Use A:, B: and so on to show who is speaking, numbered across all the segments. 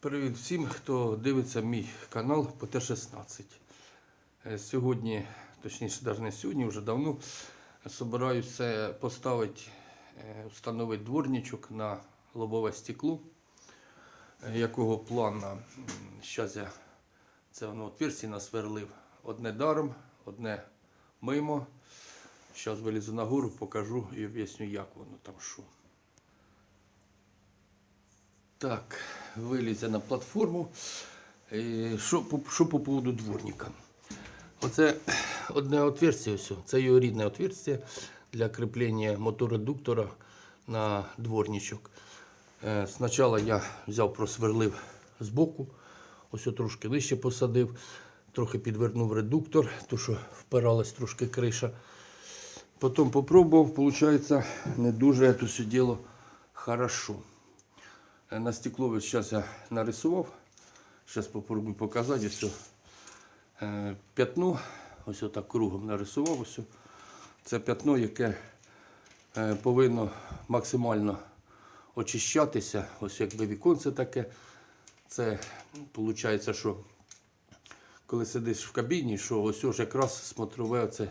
A: Привіт всім, хто дивиться мій канал по Т-16. Е, Сьогодні, точніше, навіть не сьогодні, вже давно збираюся поставити, е, встановити дворничок на лобове стекло. Е, Якого плана? Зараз я це воно отверстие насверлив. Одне даром, одне мимо. Зараз вилізу на гору, покажу і об'ясню, як воно там що. Так, виліз я на платформу. Е, Що що по поводу дворника? Оце одне отверстие, ось, це його рідне отверстие для кріплення моторедуктора на дворничок. Е, Спочатку я взяв, просверлив збоку, ось трошки нижче посадив, трохи підвернув редуктор, то що впиралась трошки криша. Потім попробував, виходить, не дуже це все діло хорошо. На стекло зараз я нарисував. Зараз попробую показати. Ось е, п'ятно. Ось отак кругом нарисував. Ось. Це п'ятно, яке е, повинно максимально очищатися. Ось якби віконце таке. Це виходить, що коли сидиш в кабіні, що ось ж якраз смотрове оце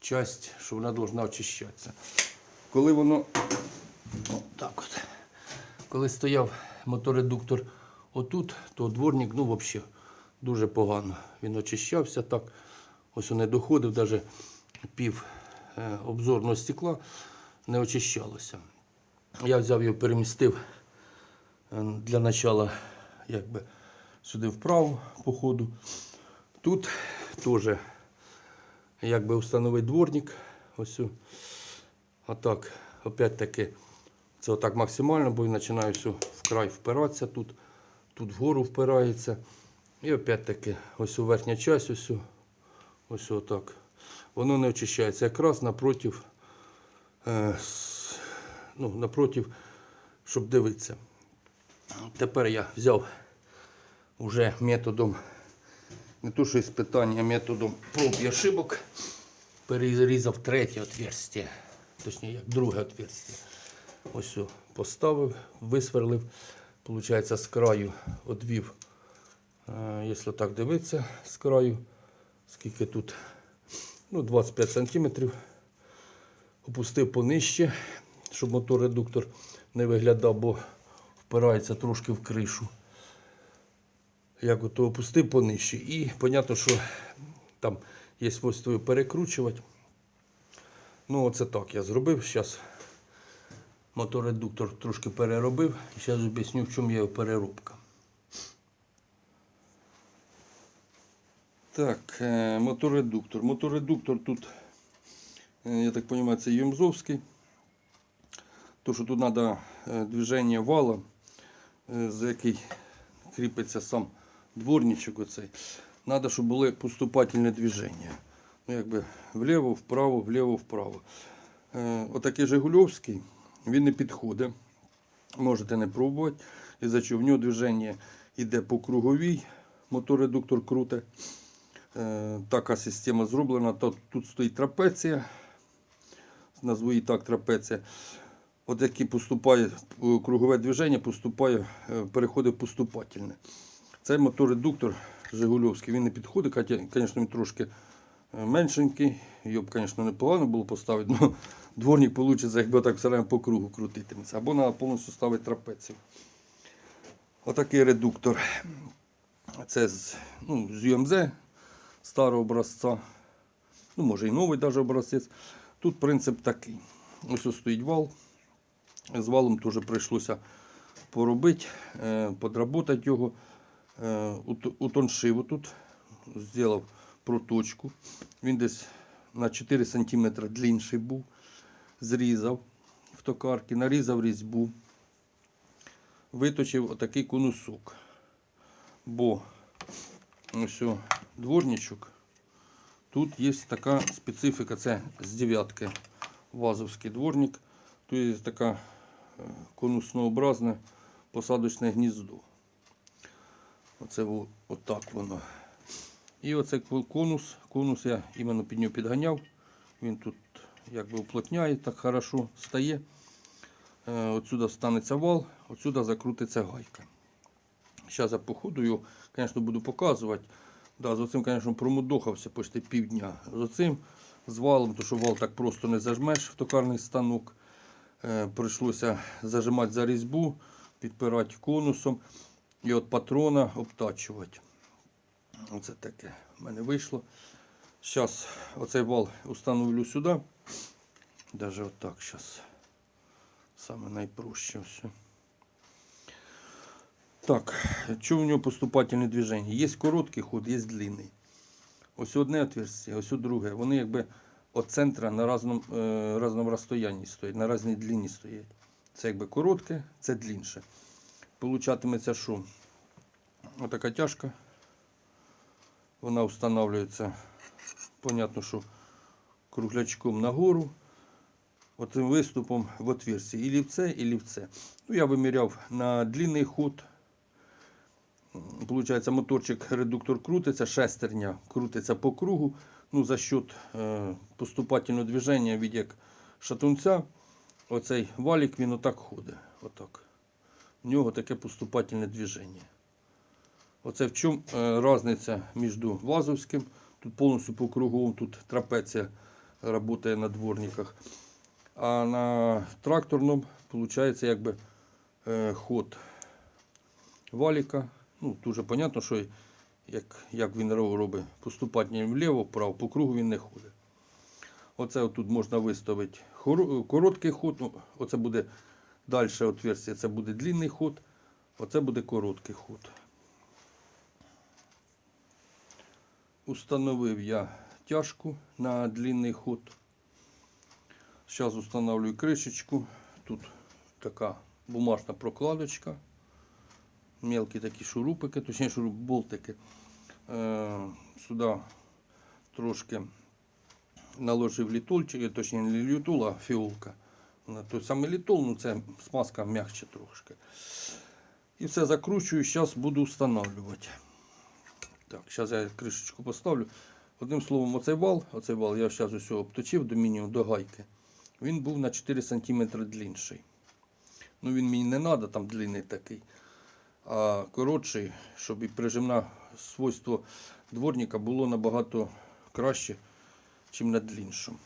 A: часть, що вона повинна очищатися. Коли воно так от. Коли стояв моторедуктор отут, то дворник, ну, взагалі, дуже погано. Він очищався так. Ось не доходив, навіть пів е, обзорного стекла не очищалося. Я взяв його, перемістив е, для початку якби, сюди вправо по ходу. Тут теж якби встановити дворник. Ось. так, опять-таки, це отак максимально, бо все вкрай впиратися тут, тут вгору впирається. І опять-таки, ось у верхня часть, ось, ось отак. Воно не очищається якраз напротив, е, ну, напротив, щоб дивитися. Тепер я взяв вже методом, не то що іспитання, а методом проб і ошибок, перерізав третє отверстие, точніше, як друге отверстие. Ось поставив, висверлив. Получається, з краю одвів, е, якщо так дивитися, з краю, скільки тут, ну, 25 сантиметрів. Опустив понижче, щоб моторедуктор не виглядав, бо впирається трошки в кришу. Як ото опустив понижче. І зрозуміло, що там є свойство перекручувати. Ну, оце так я зробив. Зараз моторедуктор трошки переробив. Зараз об'ясню, в чому є переробка. Так, е, моторедуктор. Моторедуктор тут, е, я так розумію, це Юмзовський. То, що тут треба движення вала, е, за який кріпиться сам дворничок оцей. Треба, щоб були поступательні движення. Ну, якби вліво, вправо, вліво, вправо. Отакий Жигульовський, він не підходить. Можете не пробувати. І за чого в нього движення йде по круговій, моторедуктор круте. Е, Така система зроблена. Тут, стоїть трапеція. Назву її так трапеція. От який поступає кругове движення, поступає, е, переходить в поступательне. Цей моторедуктор Жигульовський, він не підходить, звісно, він трошки е, меншенький. Його б, звісно, непогано було поставити, але дворник вийде, якби так все по кругу крутитиметься. Або треба повністю ставити трапецію. Отакий редуктор. Це з, ну, з UMZ старого образця. Ну, може і новий навіть образець. Тут принцип такий. Ось ось стоїть вал. З валом теж прийшлося поробити, е, подработати його. Е, Утоншив тут, зробив проточку. Він десь на 4 см длінший був. Зрізав в токарки, нарізав різьбу, виточив отакий конусок. Бо ось дворничок. Тут є така специфіка, це з дев'ятки вазовський дворник. Тут є така е, конуснообразне посадочне гніздо. Оце отак воно. І оце конус. Конус я іменно під нього підганяв. Він тут якби уплотняє, так хорошо стає. Е, Отсюда станеться вал, отсюда закрутиться гайка. Зараз я по ходу його, звісно, буду показувати. Да, з оцим, звісно, промудохався почти півдня. З оцим з валом, тому що вал так просто не зажмеш в токарний станок. Е, прийшлося зажимати за різьбу, підпирати конусом і от патрона обтачувати. Оце таке в мене вийшло. Зараз оцей вал установлю сюди. Даже отак зараз. Саме найпроще все. Так, що в нього поступательне движення? Є короткий ход, є длинний. Ось одне отверстие, ось друге. Вони якби від центра на разному, е, разному розстоянні стоять, на різній длині стоять. Це якби коротке, це длинше. Получатиметься що? Отака тяжка. Вона встановлюється, понятно, що круглячком нагору. Оцим виступом в отверстие. Ілі в це, ілі в це. Ну, я виміряв на длинний ход. Получається, моторчик редуктор крутиться, шестерня крутиться по кругу. Ну, за счет е, поступательного движення від як шатунця, оцей валік він отак ходить. Отак. В нього таке поступательне движення. Оце в чому е, різниця між вазовським. Тут повністю по кругу, тут трапеція працює на дворниках. А на тракторному виходить якби е, ход валіка. Ну, дуже зрозуміло, що як, як він робить поступання вліво, вправо, по кругу він не ходить. Оце тут можна виставити короткий ход. Ну, оце буде далі отверстие, це буде длинний ход, оце буде короткий ход. Установив я тяжку на длинний ход. Зараз установлю кришечку. Тут така бумажна прокладочка. Мелкі такі шурупики, точніше шуруп, болтики. Е, сюди трошки наложив літольчик, точніше не літол, а фіолка. Той самий літол, ну це смазка м'якше трошки. І все закручую, зараз буду встановлювати. Так, зараз я кришечку поставлю. Одним словом, оцей вал, оцей вал я зараз ось обточив до мінімуму, до гайки. Він був на 4 см длінший. Ну він мені не треба, там длинний такий. А коротший, щоб і прижимне свойство дворника було набагато краще, ніж на дліншому.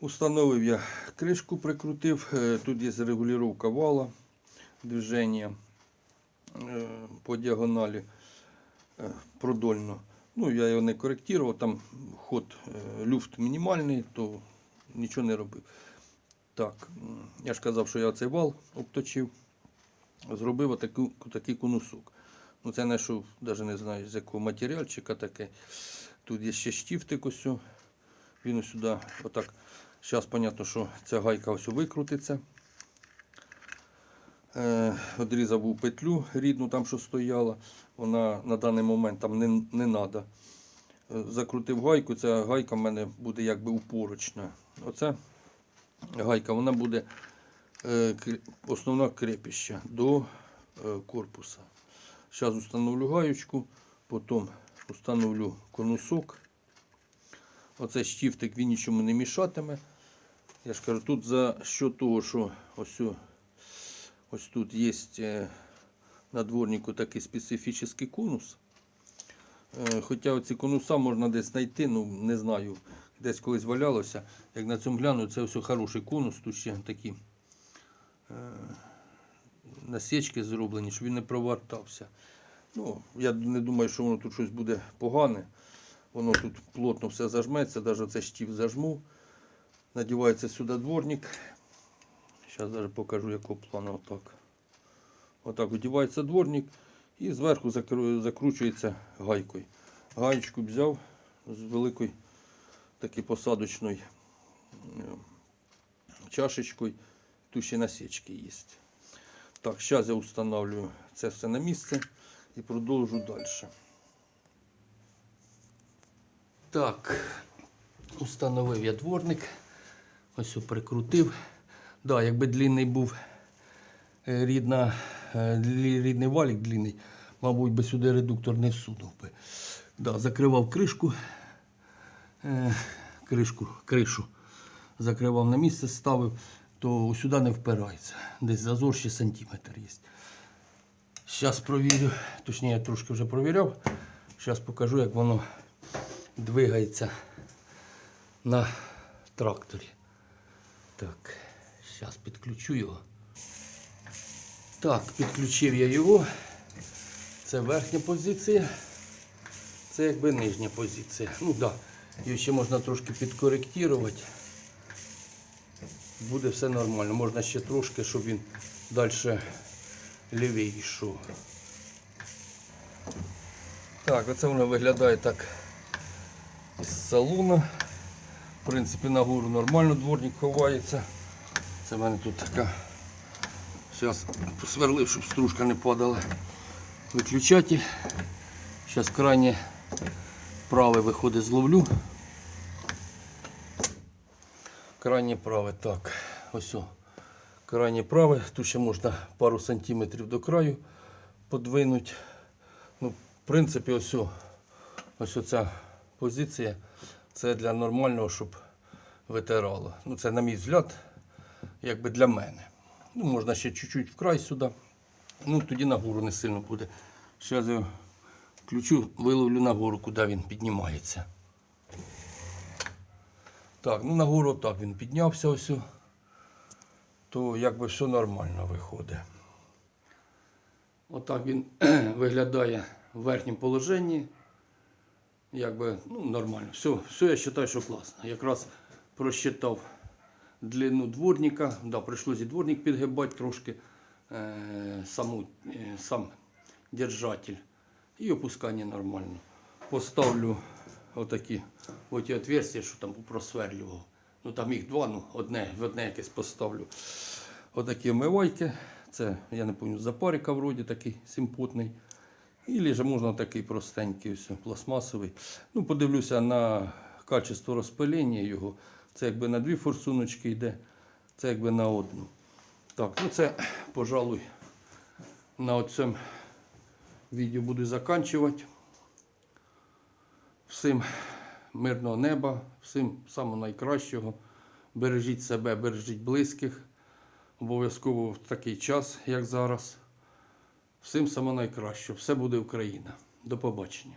A: Установив я кришку, прикрутив. Е, Тут є регулювання вала движення по діагоналі е, продольно. Ну, я його не коректував, там ход е, люфт мінімальний, то нічого не робив. Так, я ж казав, що я цей вал обточив, зробив отаку, такий конусок. Ну, це знайшов, навіть не знаю, з якого матеріальчика таке. Тут є ще штифтик ось. Він сюди, отак. Зараз, зрозуміло, що ця гайка ось викрутиться. Е, Одрізав був петлю рідну, там що стояла. Вона на даний момент там не, не треба. Закрутив гайку, ця гайка в мене буде якби упорочна. Оця гайка вона буде е, основна крепіща до е, корпуса. Зараз установлю гаючку, потім установлю конусок. Оцей штифтик він нічому не мішатиме. Я ж кажу, тут за що того, що ось, ось тут є е, на дворнику такий специфічний конус. Е, Хоча оці конуса можна десь знайти, ну не знаю, десь колись валялося. Як на цьому гляну, це все хороший конус, тут ще такі е, насічки зроблені, щоб він не провертався. Ну, я не думаю, що воно тут щось буде погане. Воно тут плотно все зажметься, навіть це штів зажму. Надівається сюди дворник. Зараз навіть покажу, якого плану. Отак. Отак одівається дворник і зверху закручується гайкою. Гаєчку взяв з великою такою посадочною е, чашечкою. Тут ще насічки є. Так, зараз я встановлюю це все на місце і продовжу далі. Так, установив я дворник. Ось прикрутив. Да, якби длинний був е, рідна, е, рідний валік длинний, мабуть, би сюди редуктор не всунув би. Да, закривав кришку, е, кришку, кришу. Закривав на місце, ставив. то сюди не впирається. Десь зазор ще сантиметр є. Зараз провірю, точніше, я трошки вже провіряв. Зараз покажу, як воно двигається на тракторі. Так, зараз підключу його. Так, підключив я його. Це верхня позиція. Це якби нижня позиція. Ну так, да, її ще можна трошки підкоректувати. Буде все нормально. Можна ще трошки, щоб він далі лівий йшов. Так, оце воно виглядає так із салону. В принципі, нагору нормально дворник ховається. Це в мене тут така. Зараз посверлив, щоб стружка не падала. Виключатель. Зараз крайнє праве виходить зловлю. Крайнє праве, так. Ось. о. Крайнє праве. Тут ще можна пару сантиметрів до краю подвинути. Ну, в принципі, ось, о, ось оця позиція. Це для нормального, щоб витирало. Ну, це, на мій взгляд, якби для мене. Ну, можна ще чуть-чуть вкрай сюди. Ну, тоді нагору не сильно буде. Зараз я включу, виловлю нагору, куди він піднімається. Так, ну нагору так він піднявся ось. То якби все нормально виходить. Отак він виглядає в верхньому положенні. Якби ну, нормально. Все, все я вважаю, що класно. Якраз просчитав длину дворника. Да, прийшлося і дворник підгибати трошки е, саму, е, сам держатель. І опускання нормально. Поставлю отакі оті отверстия, що там просверлював. Ну там їх два, ну одне, в одне якесь поставлю. Отакі омивайки. Це, я не пам'ятаю, запарика вроді такий симпотний. І же можна такий простенький, все, пластмасовий. Ну, подивлюся на качество розпилення його. Це якби на дві форсуночки йде, це якби на одну. Так, ну це, пожалуй, на цьому відео буду заканчувати. Всім мирного неба, всім самого найкращого. Бережіть себе, бережіть близьких. Обов'язково в такий час, як зараз. Всім самого найкращого. Все буде Україна. До побачення.